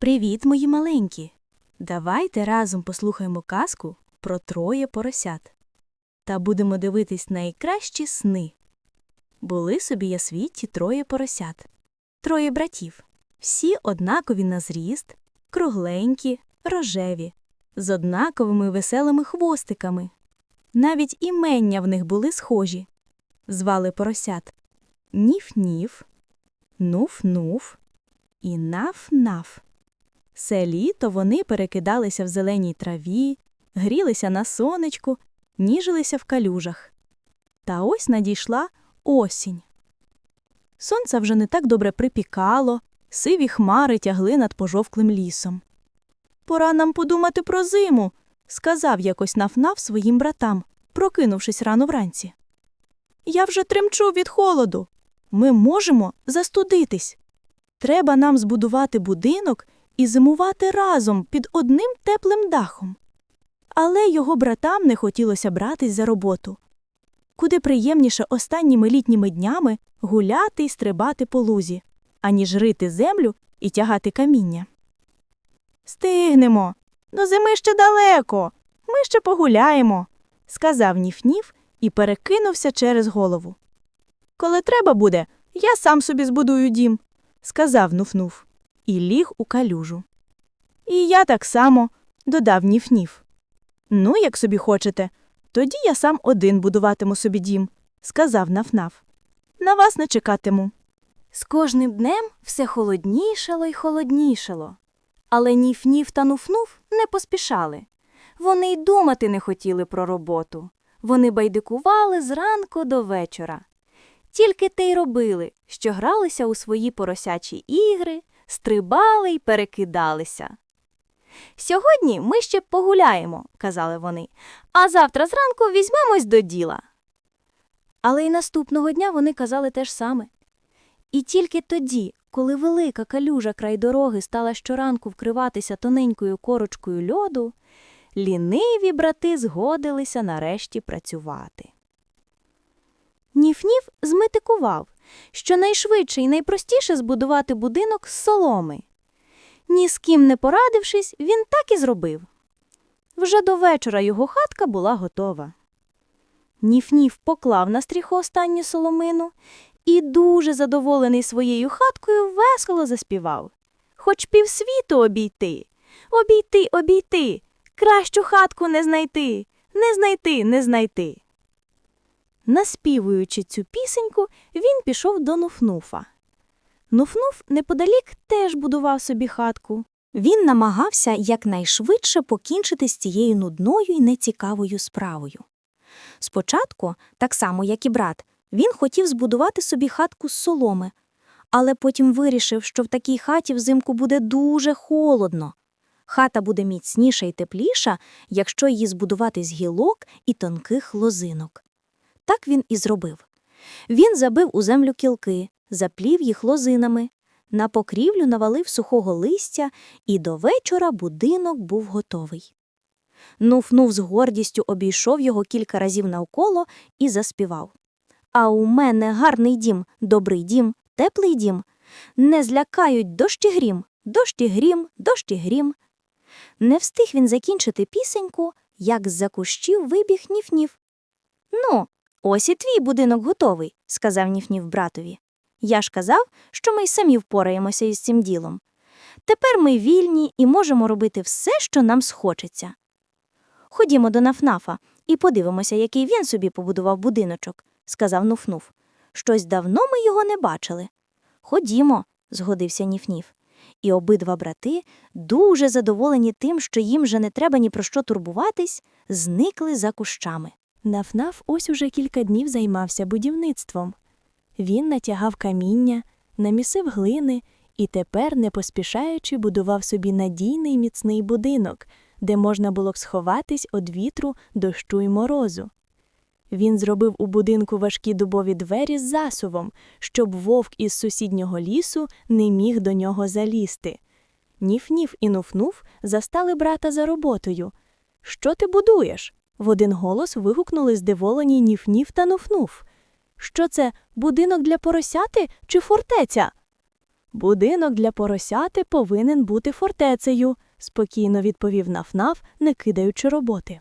Привіт, мої маленькі! Давайте разом послухаємо казку про троє поросят та будемо дивитись найкращі сни. Були собі я світі троє поросят, троє братів, всі однакові на зріст, кругленькі, рожеві, з однаковими веселими хвостиками. Навіть імення в них були схожі. Звали поросят Ніф-ніф, Нуф-нуф і Наф-наф. Все літо вони перекидалися в зеленій траві, грілися на сонечку, ніжилися в калюжах. Та ось надійшла осінь. Сонце вже не так добре припікало, сиві хмари тягли над пожовклим лісом. Пора нам подумати про зиму, сказав якось нафнаф своїм братам, прокинувшись рано вранці. Я вже тремчу від холоду. Ми можемо застудитись. Треба нам збудувати будинок і зимувати разом під одним теплим дахом. Але його братам не хотілося братись за роботу. Куди приємніше останніми літніми днями гуляти й стрибати по лузі, аніж рити землю і тягати каміння. Стигнемо. До зими ще далеко. Ми ще погуляємо, сказав Ніф-Ніф і перекинувся через голову. Коли треба буде, я сам собі збудую дім, сказав Нуф-Нуф і ліг у калюжу. І я так само, додав Ніф-Ніф. Ну, як собі хочете, тоді я сам один будуватиму собі дім, сказав Наф-Наф. На вас не чекатиму. З кожним днем все холоднішало й холоднішало. Але Ніф-Ніф та Нуф-Нуф не поспішали. Вони й думати не хотіли про роботу. Вони байдикували зранку до вечора. Тільки те й робили, що гралися у свої поросячі ігри, стрибали й перекидалися. Сьогодні ми ще погуляємо, казали вони, а завтра зранку візьмемось до діла. Але й наступного дня вони казали те ж саме. І тільки тоді, коли велика калюжа край дороги стала щоранку вкриватися тоненькою корочкою льоду, ліниві брати згодилися нарешті працювати. Ніф-Ніф зметикував, що найшвидше і найпростіше збудувати будинок з соломи. Ні з ким не порадившись, він так і зробив. Вже до вечора його хатка була готова. Ніф-Ніф поклав на стріху останню соломину і, дуже задоволений своєю хаткою, весело заспівав. Хоч півсвіту обійти, обійти, обійти, кращу хатку не знайти, не знайти, не знайти. Наспівуючи цю пісеньку, він пішов до Нуфнуфа. Нуфнуф неподалік теж будував собі хатку. Він намагався якнайшвидше покінчити з цією нудною і нецікавою справою. Спочатку, так само як і брат, він хотів збудувати собі хатку з соломи, але потім вирішив, що в такій хаті взимку буде дуже холодно. Хата буде міцніша і тепліша, якщо її збудувати з гілок і тонких лозинок. Так він і зробив. Він забив у землю кілки, заплів їх лозинами, на покрівлю навалив сухого листя, і до вечора будинок був готовий. Нуф-нуф з гордістю обійшов його кілька разів навколо і заспівав. А у мене гарний дім, добрий дім, теплий дім. Не злякають дощ і грім, дощ і грім, дощ і грім. Не встиг він закінчити пісеньку, як з-за кущів вибіг ніф-ніф. Ну, ось і твій будинок готовий, сказав ніф-ніф братові. Я ж казав, що ми й самі впораємося із цим ділом. Тепер ми вільні і можемо робити все, що нам схочеться. Ходімо до Нафнафа і подивимося, який він собі побудував будиночок, сказав Нуфнуф. Щось давно ми його не бачили. Ходімо, згодився Ніф-Ніф. І обидва брати, дуже задоволені тим, що їм вже не треба ні про що турбуватись, зникли за кущами. Нафнаф ось уже кілька днів займався будівництвом. Він натягав каміння, намісив глини і тепер, не поспішаючи, будував собі надійний міцний будинок, де можна було б сховатись від вітру, дощу й морозу. Він зробив у будинку важкі дубові двері з засувом, щоб вовк із сусіднього лісу не міг до нього залізти. Ніф-ніф і нуф-нуф застали брата за роботою. Що ти будуєш? В один голос вигукнули здиволені Ніф-ніф та нуф-нуф. Що це, будинок для поросяти чи фортеця? Будинок для поросяти повинен бути фортецею, спокійно відповів Нафнаф, не кидаючи роботи.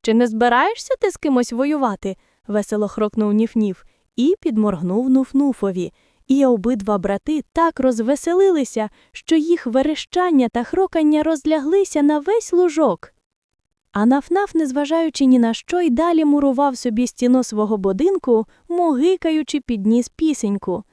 Чи не збираєшся ти з кимось воювати? весело хрокнув Ніф-Ніф і підморгнув Нуф-Нуфові. І обидва брати так розвеселилися, що їх верещання та хрокання розляглися на весь лужок. А Нафнаф, незважаючи ні на що, й далі мурував собі стіну свого будинку, могикаючи підніс пісеньку.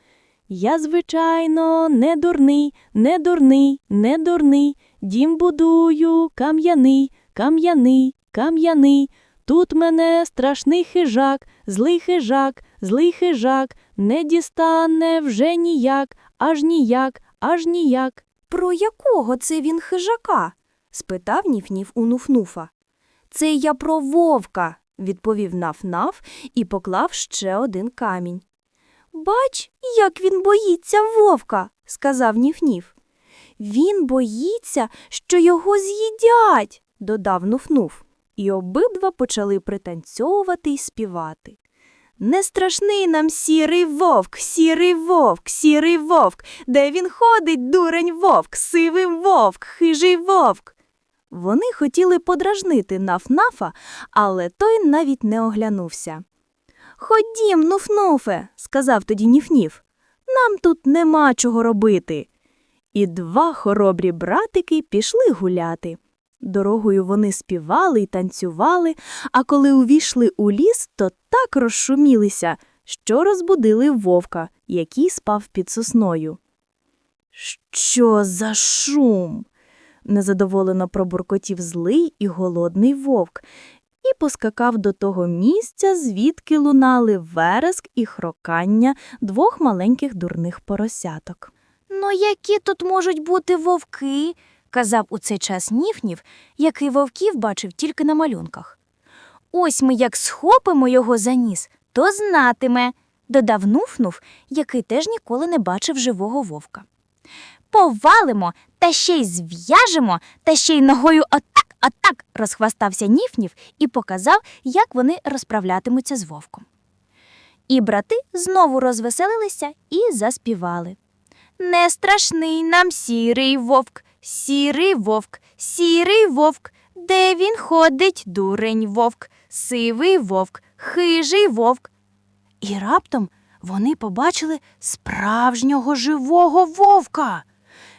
Я, звичайно, не дурний, не дурний, не дурний, дім будую, кам'яний, кам'яний, кам'яний. Тут мене страшний хижак, злий хижак, злий хижак, не дістане вже ніяк, аж ніяк, аж ніяк. Про якого це він хижака? спитав Ніф-Ніф у Нуфнуфа. Це я про вовка, відповів Наф-Наф і поклав ще один камінь. Бач, як він боїться вовка, сказав Ніф-Ніф. Він боїться, що його з'їдять, додав Нуф-Нуф. І обидва почали пританцьовувати й співати. Не страшний нам сірий вовк, сірий вовк, сірий вовк, де він ходить, дурень вовк, сивий вовк, хижий вовк. Вони хотіли подражнити Наф-Нафа, але той навіть не оглянувся. Ходім, Нуф-Нуфе, сказав тоді Ніф-Ніф. Нам тут нема чого робити. І два хоробрі братики пішли гуляти. Дорогою вони співали й танцювали, а коли увійшли у ліс, то так розшумілися, що розбудили вовка, який спав під сосною. Що за шум? Незадоволено пробуркотів злий і голодний вовк і поскакав до того місця, звідки лунали вереск і хрокання двох маленьких дурних поросяток. Ну, які тут можуть бути вовки? казав у цей час Ніфнів, який вовків бачив тільки на малюнках. Ось ми як схопимо його за ніс, то знатиме, додав Нуфнув, який теж ніколи не бачив живого вовка. Повалимо та ще й зв'яжемо, та ще й ногою отак, отак розхвастався Ніфнів і показав, як вони розправлятимуться з вовком. І брати знову розвеселилися і заспівали. Не страшний нам сірий вовк, сірий вовк, сірий вовк, де він ходить, дурень вовк, сивий вовк, хижий вовк. І раптом вони побачили справжнього живого вовка.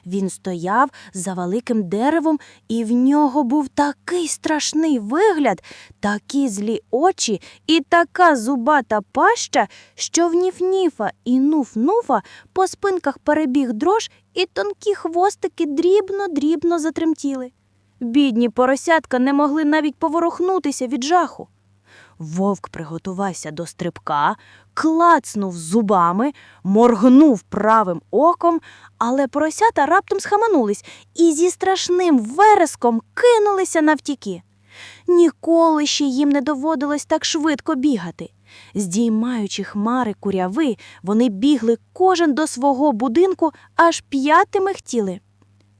Він стояв за великим деревом, і в нього був такий страшний вигляд, такі злі очі і така зубата паща, що в Ніф-Ніфа і Нуф-Нуфа по спинках перебіг дрож, і тонкі хвостики дрібно-дрібно затремтіли. Бідні поросятка не могли навіть поворухнутися від жаху. Вовк приготувався до стрибка, клацнув зубами, моргнув правим оком, але поросята раптом схаменулись і зі страшним вереском кинулися навтіки. Ніколи ще їм не доводилось так швидко бігати. Здіймаючи хмари куряви, вони бігли кожен до свого будинку, аж п'ятими хотіли.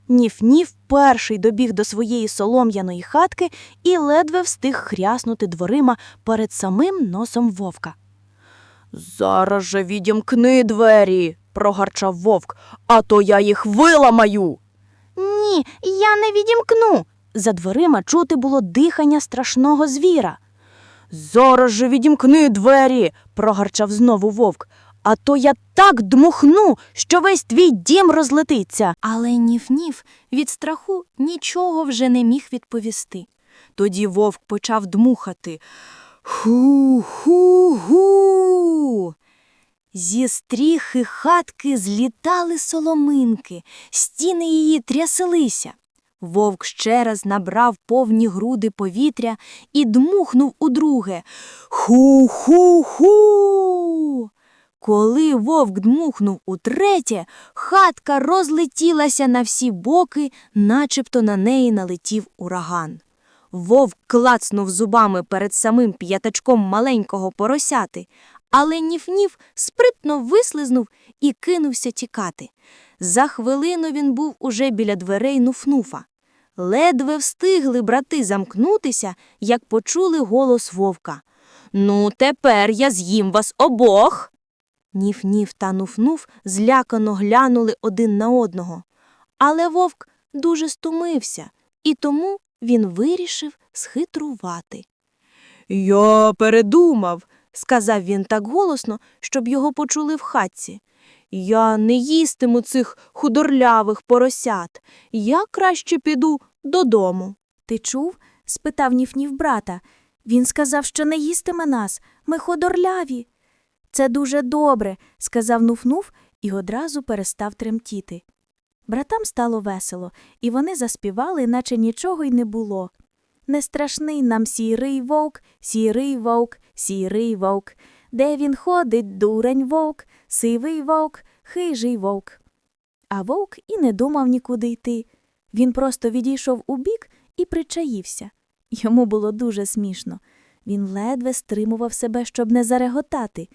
Ніф-ніф перший добіг до своєї солом'яної хатки і ледве встиг хряснути дверима перед самим носом вовка. Зараз же відімкни двері, прогарчав вовк, а то я їх виламаю. Ні, я не відімкну. За дверима чути було дихання страшного звіра. Зараз же відімкни двері, прогарчав знову вовк. А то я так дмухну, що весь твій дім розлетиться. Але Ніф-Ніф від страху нічого вже не міг відповісти. Тоді вовк почав дмухати. Ху-ху-гу. Зі стріхи хатки злітали соломинки, стіни її тряселися. Вовк ще раз набрав повні груди повітря і дмухнув удруге. Ху-ху-ху. Коли вовк дмухнув утретє, хатка розлетілася на всі боки, начебто на неї налетів ураган. Вовк клацнув зубами перед самим п'ятачком маленького поросяти, але Ніф-Ніф спритно вислизнув і кинувся тікати. За хвилину він був уже біля дверей Нуфнуфа. Ледве встигли брати замкнутися, як почули голос вовка. Ну, тепер я з'їм вас обох. Ніф-ніф та нуф-нуф злякано глянули один на одного. Але вовк дуже стомився, і тому він вирішив схитрувати. Я передумав, сказав він так голосно, щоб його почули в хатці. Я не їстиму цих худорлявих поросят. Я краще піду додому. Ти чув? спитав Ніф-Ніф брата. Він сказав, що не їстиме нас. Ми ходорляві. Це дуже добре, сказав Нуф-Нуф і одразу перестав тремтіти. Братам стало весело, і вони заспівали, наче нічого й не було. Не страшний нам сірий вовк, сірий вовк, сірий вовк. Де він ходить, дурень вовк, сивий вовк, хижий вовк. А вовк і не думав нікуди йти. Він просто відійшов убік і причаївся. Йому було дуже смішно. Він ледве стримував себе, щоб не зареготати.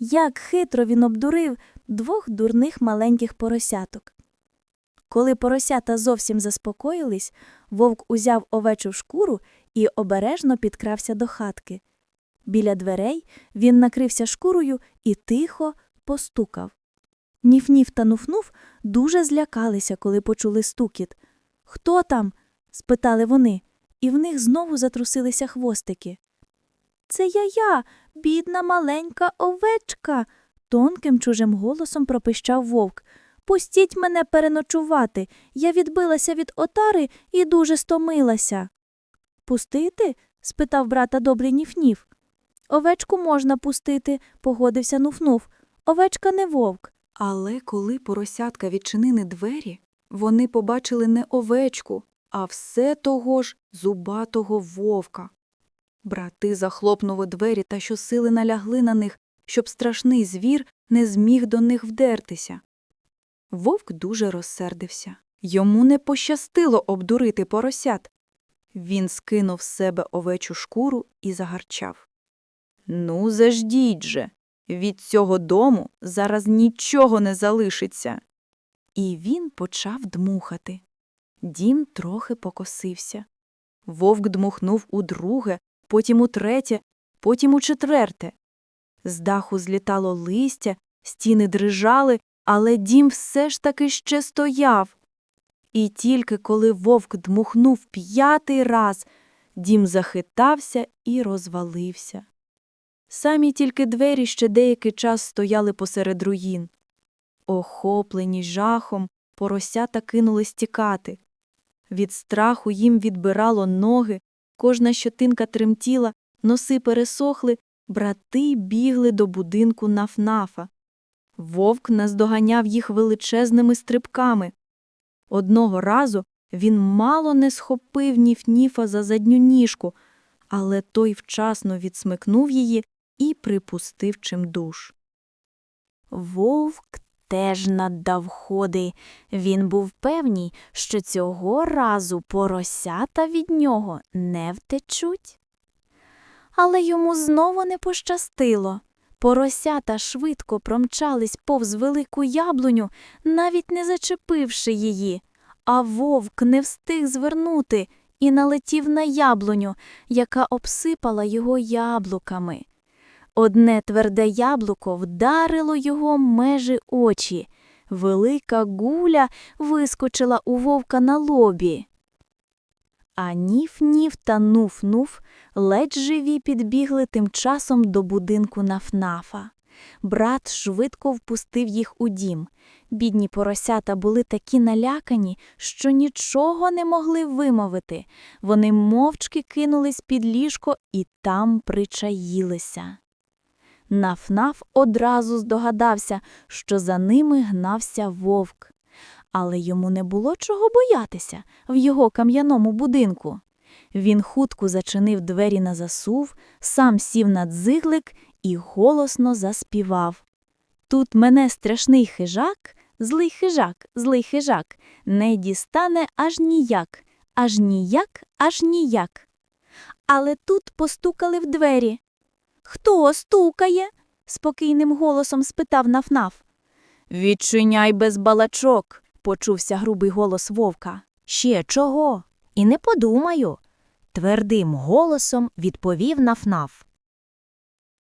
Як хитро він обдурив двох дурних маленьких поросяток. Коли поросята зовсім заспокоїлись, вовк узяв овечу шкуру і обережно підкрався до хатки. Біля дверей він накрився шкурою і тихо постукав. Ніф-ніф та нуф-нуф дуже злякалися, коли почули стукіт. Хто там? спитали вони, і в них знову затрусилися хвостики. Це я я, бідна маленька овечка, тонким чужим голосом пропищав вовк. Пустіть мене переночувати. Я відбилася від отари і дуже стомилася. Пустити? спитав брата добрий Ніф-Ніф. Овечку можна пустити, погодився Нуф-Нуф. Овечка не вовк. Але коли поросятка відчинили двері, вони побачили не овечку, а все того ж зубатого вовка. Брати захлопнули двері та щосили налягли на них, щоб страшний звір не зміг до них вдертися. Вовк дуже розсердився. Йому не пощастило обдурити поросят. Він скинув з себе овечу шкуру і загарчав. Ну, заждіть же. Від цього дому зараз нічого не залишиться. І він почав дмухати. Дім трохи покосився. Вовк дмухнув у друге, потім у третє, потім у четверте. З даху злітало листя, стіни дрижали, але дім все ж таки ще стояв. І тільки коли вовк дмухнув п'ятий раз, дім захитався і розвалився. Самі тільки двері ще деякий час стояли посеред руїн. Охоплені жахом, поросята кинулись тікати. Від страху їм відбирало ноги, кожна щотинка тремтіла, носи пересохли, брати бігли до будинку нафнафа. Вовк наздоганяв їх величезними стрибками. Одного разу він мало не схопив ніф-ніфа за задню ніжку, але той вчасно відсмикнув її і припустив чимдуж. Вовк теж наддав ходи. Він був певній, що цього разу поросята від нього не втечуть. Але йому знову не пощастило. Поросята швидко промчались повз велику яблуню, навіть не зачепивши її, а вовк не встиг звернути і налетів на яблуню, яка обсипала його яблуками. Одне тверде яблуко вдарило його межі очі. Велика гуля вискочила у вовка на лобі. А ніф-ніф та нуф-нуф ледь живі підбігли тим часом до будинку нафнафа. Брат швидко впустив їх у дім. Бідні поросята були такі налякані, що нічого не могли вимовити. Вони мовчки кинулись під ліжко і там причаїлися. Нафнаф одразу здогадався, що за ними гнався вовк. Але йому не було чого боятися в його кам'яному будинку. Він хутко зачинив двері на засув, сам сів на дзиглик і голосно заспівав. Тут мене страшний хижак, злий хижак, злий хижак, не дістане аж ніяк, аж ніяк, аж ніяк. Але тут постукали в двері. Хто стукає? спокійним голосом спитав Нафнаф. Відчиняй без балачок, почувся грубий голос вовка. Ще чого? І не подумаю, твердим голосом відповів Нафнаф.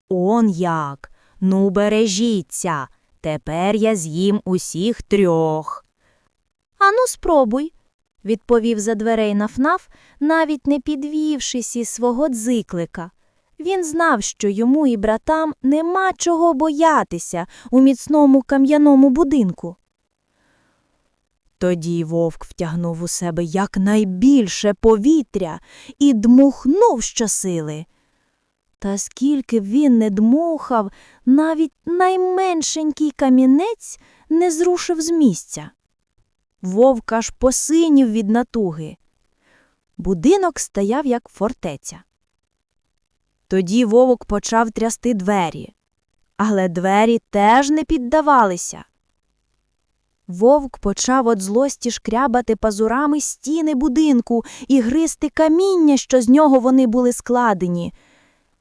Он як. Ну, бережіться. Тепер я з'їм усіх трьох. Ану, спробуй, відповів за дверей Нафнаф, навіть не підвівшись із свого дзиклика. Він знав, що йому і братам нема чого боятися у міцному кам'яному будинку. Тоді вовк втягнув у себе якнайбільше повітря і дмухнув щосили. Та скільки б він не дмухав, навіть найменшенький камінець не зрушив з місця. Вовк аж посинів від натуги. Будинок стояв як фортеця. Тоді вовк почав трясти двері, але двері теж не піддавалися. Вовк почав від злості шкрябати пазурами стіни будинку і гризти каміння, що з нього вони були складені.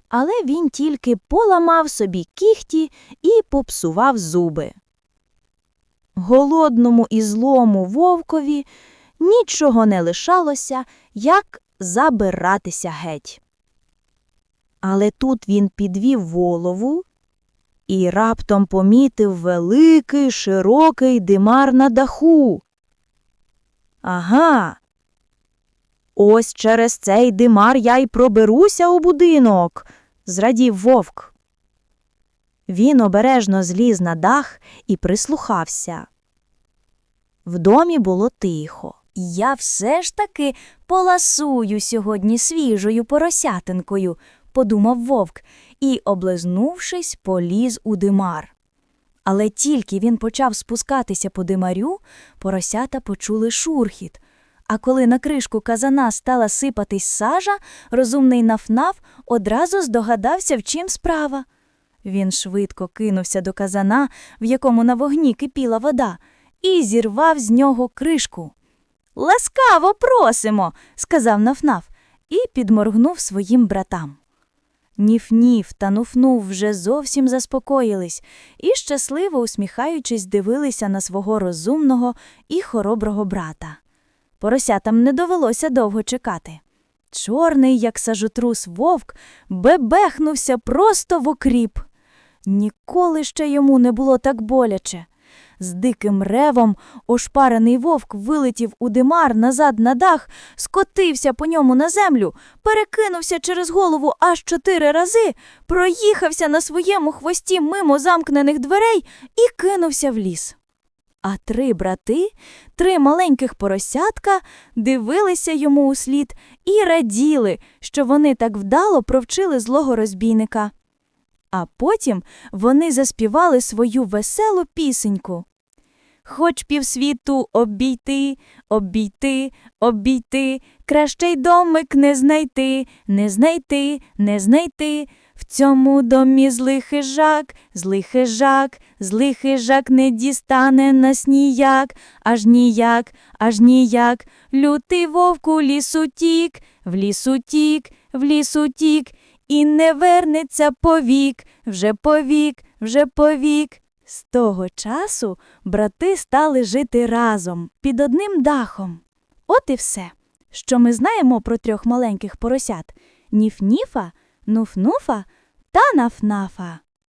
Але він тільки поламав собі кіхті і попсував зуби. Голодному і злому вовкові нічого не лишалося, як забиратися геть. Але тут він підвів голову і раптом помітив великий широкий димар на даху. Ага. Ось через цей димар я й проберуся у будинок, зрадів вовк. Він обережно зліз на дах і прислухався. В домі було тихо. Я все ж таки поласую сьогодні свіжою поросятинкою, подумав вовк і, облизнувшись, поліз у димар. Але тільки він почав спускатися по димарю, поросята почули шурхіт. А коли на кришку казана стала сипатись сажа, розумний нафнаф одразу здогадався, в чим справа. Він швидко кинувся до казана, в якому на вогні кипіла вода, і зірвав з нього кришку. Ласкаво просимо, сказав Нафнаф і підморгнув своїм братам. Ніф-ніф та нуфнув вже зовсім заспокоїлись і, щасливо усміхаючись, дивилися на свого розумного і хороброго брата. Поросятам не довелося довго чекати. Чорний, як сажотрус вовк, бебехнувся просто в окріп. Ніколи ще йому не було так боляче. З диким ревом ошпарений вовк вилетів у димар назад на дах, скотився по ньому на землю, перекинувся через голову аж чотири рази, проїхався на своєму хвості мимо замкнених дверей і кинувся в ліс. А три брати, три маленьких поросятка, дивилися йому у слід і раділи, що вони так вдало провчили злого розбійника. А потім вони заспівали свою веселу пісеньку. Хоч півсвіту обійти, обійти, обійти, краще й домик не знайти, не знайти, не знайти. В цьому домі злий хижак, злий хижак, злий хижак не дістане нас ніяк, аж ніяк, аж ніяк. Лютий вовк у лісу тік, в лісу тік, в лісу тік, і не вернеться повік, вже повік, вже повік. З того часу брати стали жити разом під одним дахом. От і все, що ми знаємо про трьох маленьких поросят Ніф-Ніфа, Нуф-Нуфа та Наф-Нафа.